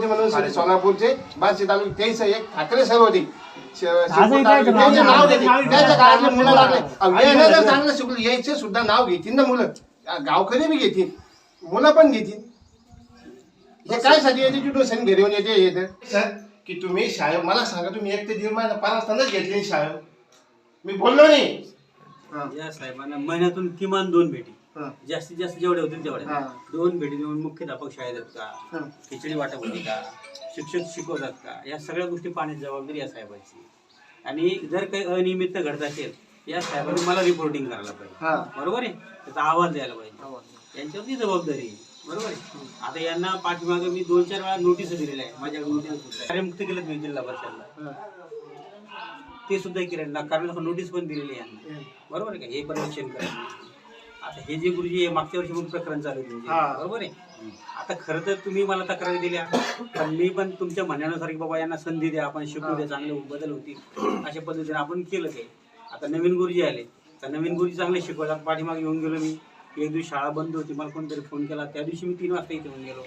आपले सोलापूरचे बार्शी तालुके तेच एक ठाकरे सर होते त्याचं नाव. देते. त्यांच्या काळातले मुलं लागले. जर चांगलं शिकलं यायचे सुद्धा नाव घेतील ना मुलं. गावकरी बी घेतील मुलं पण घेतील हे काय साठी याचे ट्युशन घरी येऊन येते येते सर की तुम्ही शाळेत मला सांगा तुम्ही एक ते दीड महिना पाच तासच घेतली शाळेत मी बोललो नाही. हा, या साहेबांना महिन्यातून किमान दोन भेटी. हा, जास्तीत जास्त जेवढे होतील तेवढे. हा. दोन भेटी देऊन मुख्याध्यापक शाळेत आहेत का? हा. खिचडी वाटप होती का? शिक्षक शिकवतात का? या सगळ्या गोष्टी पाहण्याची जबाबदारी या साहेबांची. आणि जर काही अनियमित घडत असेल या साहेबांनी मला रिपोर्टिंग करायला पाहिजे. हा. बरोबर आहे? त्याचा आवाज द्यायला पाहिजे. यांच्यावरती जबाबदारी आहे. बरोबर आहे? आता यांना पाठीमागे मी दोन चार वेळा नोटीस दिलेल्या आहे. माझ्या नोटीस कार्यमुक्त केलं मी जिल्हा परिषदला. ते सुद्धा ना कारण नोटीस पण दिलेली आहे यांना. बरोबर आहे का? हे पर्यवेक्षण करायचं आता हे जे गुरुजी हे मागच्या वर्षी पण प्रकरण चालू आहे हा. बरोबर आहे? आता खरं तर तुम्ही मला तक्रारी दिल्या. पण मी पण तुमच्या म्हणण्यानुसार की बाबा यांना संधी द्या आपण शिकू द्या चांगले बदल होतील. अशा पद्धतीने आपण केलं ते. आता नवीन गुरुजी आले. तर नवीन गुरुजी चांगले शिकवतात पाठीमागे येऊन गेलो मी. एक दिवशी शाळा बंद होती मला कोणतरी फोन केला. त्या दिवशी मी तीन वाजता इथे येऊन गेलो.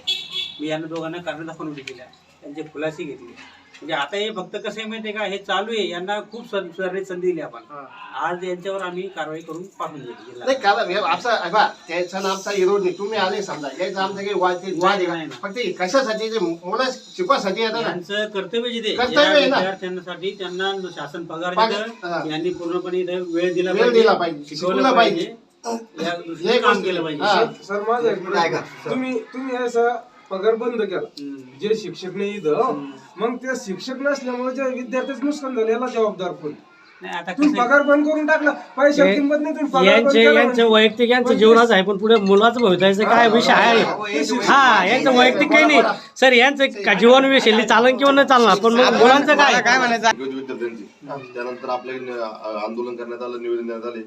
मी यांना दोघांना कारण दाखवून दिल्या त्यांचे खुलासे घेतले. म्हणजे आता हे फक्त कसं आहे माहितीये का हे चालू आहे यांना खूप सं- सुधारण्याची संधी दिली आपण हा. आज यांच्यावर आम्ही कारवाई करून पाठवून दिली नाही जिल्हा. कारण हे आमचा हे त्याचा ना आमचा विरोध नाही तुम्ही आले समजा याचा आमचा काही वाद वाद आहे नाही, का? नाही. फक्त हे कशासाठी मुलं शिकवासाठी येतात ना यांचं कर्तव्य जे ते कर्तव्य या आहे ना. विद्यार्थ्यांसाठी त्यांना शासन पगार देतं हा. यांनी पूर्णपणे इथं वेळ दिला वेळ दिला पाहिजे, शिकवलं शिकवलं पाहिजे पाहिजे. या दृष्टीने काम केलं हा. पाहिजे सर माझं एक. तुम्ही तुम्ही असं पगार बंद केला. जे शिक्षक नाही इथं मग ते शिक्षक नसल्यामुळे जे विद्यार्थ्याच नुकसान झालं याला जबाबदार कोण? तुम्ही पगार बंद करून टाकला पैशाची किंमत नाही तुम्ही पगार बंद यांचे केला यांचं म्हणजे. वैयक्तिक यांचं जीवनाचं आहे पण पुढे मुलाचं भवितव्याचं काय विषय आहे? हा यांचं वैयक्तिक काही नाही. सर यांचं का जीवनविषयी चालन किंवा नाही चालणार पण मग मुलांचं काय? काय म्हणायचं विद्यार्थ्यांची. त्यानंतर अ, आंदोलन करण्यात आलं निवेदन देण्यात आले.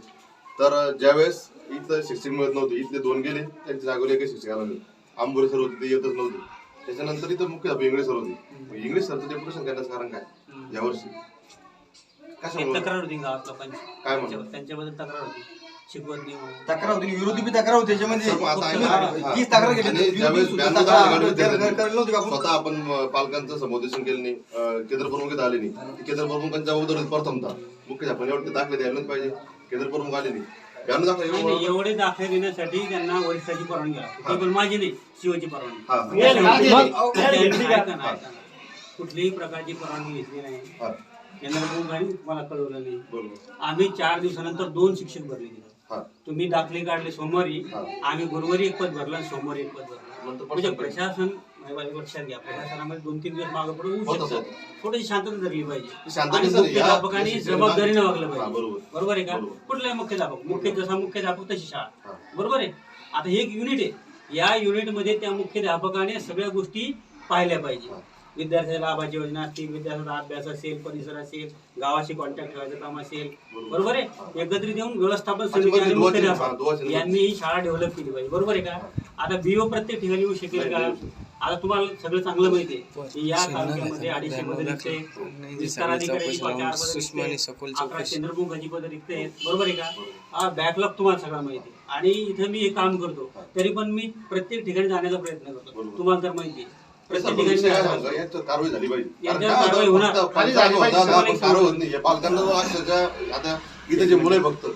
तर ज्यावेळेस इथं शिक्षक मिळत नव्हते इथले दोन गेले त्यांच्या जागेवर एकही शिक्षक आला नाही आंबोरे सर होते ते येतच नव्हते. त्याच्यानंतर इथं मुख्य इंग्लिश सर होते. इंग्लिश सरचं डेप्युटेशन करण्याचं कारण काय? यावर्षी कशामुळे? तक्रार होती गावात लोकांची. काय त्यांच्याबद्दल तक्रार होती. शिकवत नाही. तक्रार होती. विरोधी बी तक्रार होती. त्याच्यामध्ये हा. तक्रार केली? स्वतः आपण पालकांचं समुदेशन केलं नाही. केंद्र प्रमुख आले नाही. केंद्र प्रमुखांच्या अगोदर प्रथमता मुख्य आपण एवढे दाखले द्यायला पाहिजे. केंद्र प्रमुख आले नाही. एवढं- दाखले देण्यासाठी त्यांना वरिष्ठाची परवानगी लागते. ती पण माझी नाही सीओची परवानगी. हा. हे. राजे- मग त्यांनी ऐका ना, ऐका ना. कुठलीही प्रकारची परवानगी घेतली नाही. हा. केंद्र प्रमुखांनी मला कळवलं नाही. बरोबर. आम्ही चार दिवसानंतर दोन शिक्षक भरले तिथं. हा. तुम्ही दाखले काढले सोमवारी हा. आम्ही गुरुवारी एक पद भरलं आणि सोमवारी एक पद भरलं. म्हणजे प्रशासन माझ्या बाई लक्षात घ्या. प्रशासनामध्ये दोन तीन दिवस मागे पुढे होऊ होतं, शकतं. होतं. थोडीशी शांतता धरली पाहिजे. शांतता आणि सर, या- मुख्याध्यापकांनी या शिक्षकांना- जबाबदारीने वागलं हा, पाहिजे. बरोबर. बरोबर आहे का? बरोबर. कुठलाही मुख्याध्यापक मुख्य जसा मुख्याध्यापक तशी शाळा. हा. बरोबर आहे? आता हे एक युनिट आहे. या युनिटमध्ये त्या मुख्याध्यापकाने सगळ्या गोष्टी पाहिल्या पाहिजे. हा. विद्यार्थ्याला लाभाची योजना असतील विद्यार्थ्याचा अभ्यास असेल परिसर असेल गावाशी कॉन्टॅक्ट ठेवायचं काम असेल. बरोबर. आहे? एकत्रित येऊन व्यवस्थापन समिती आणि मुख्याध्यापक यांनी ही शाळा डेव्हलप केली पाहिजे. बरोबर आहे का? आता बीओ प्रत्येक ठिकाणी येऊ शकेल का? आता तुम्हाला सगळं चांगलं माहिती आहे की या तालुक्यामध्ये अडीचशे पदं रिक्त अधिकारी चार पदं रिक्त आहेत. बरोबर आहे का? हा बॅकलॉग तुम्हाला सगळं माहिती आहे. आणि इथं मी हे काम करतो. तरी पण मी प्रत्येक ठिकाणी जाण्याचा प्रयत्न करतो. तुम्हाला तर माहिती प्रत्येक ठिकाणी कारवाई झाली कारवाई होणार. एक हे पालकांना इथे जे मुलं फक्त.